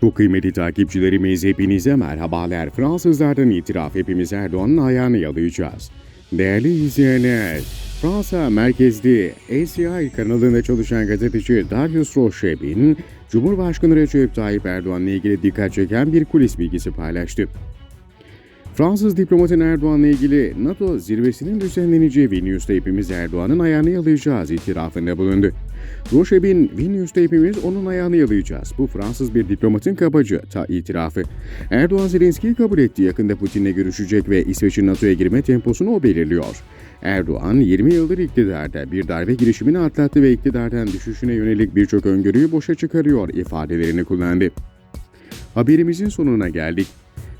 Çok kıymetli takipçilerimiz hepinize merhabalar. Fransızlardan itiraf hepimiz Erdoğan'ın ayağını yalayacağız. Değerli izleyenler, Fransa merkezli ACI kanalında çalışan gazeteci Darius Rochebin, Cumhurbaşkanı Recep Tayyip Erdoğan'la ilgili dikkat çeken bir kulis bilgisi paylaştı. Fransız diplomatın Erdoğan'la ilgili NATO zirvesinin düzenleneceği Vilnius'ta hepimiz Erdoğan'ın ayağını yalayacağız itirafında bulundu. Rochebin, Vilnius'ta hepimiz onun ayağını yalayacağız. Bu Fransız bir diplomatın kabaca ta itirafı. Erdoğan Zelenski'yi kabul etti. Yakında Putin'le görüşecek ve İsveç'in NATO'ya girme temposunu o belirliyor. Erdoğan 20 yıldır iktidarda bir darbe girişimini atlattı ve iktidardan düşüşüne yönelik birçok öngörüyü boşa çıkarıyor ifadelerini kullandı. Haberimizin sonuna geldik.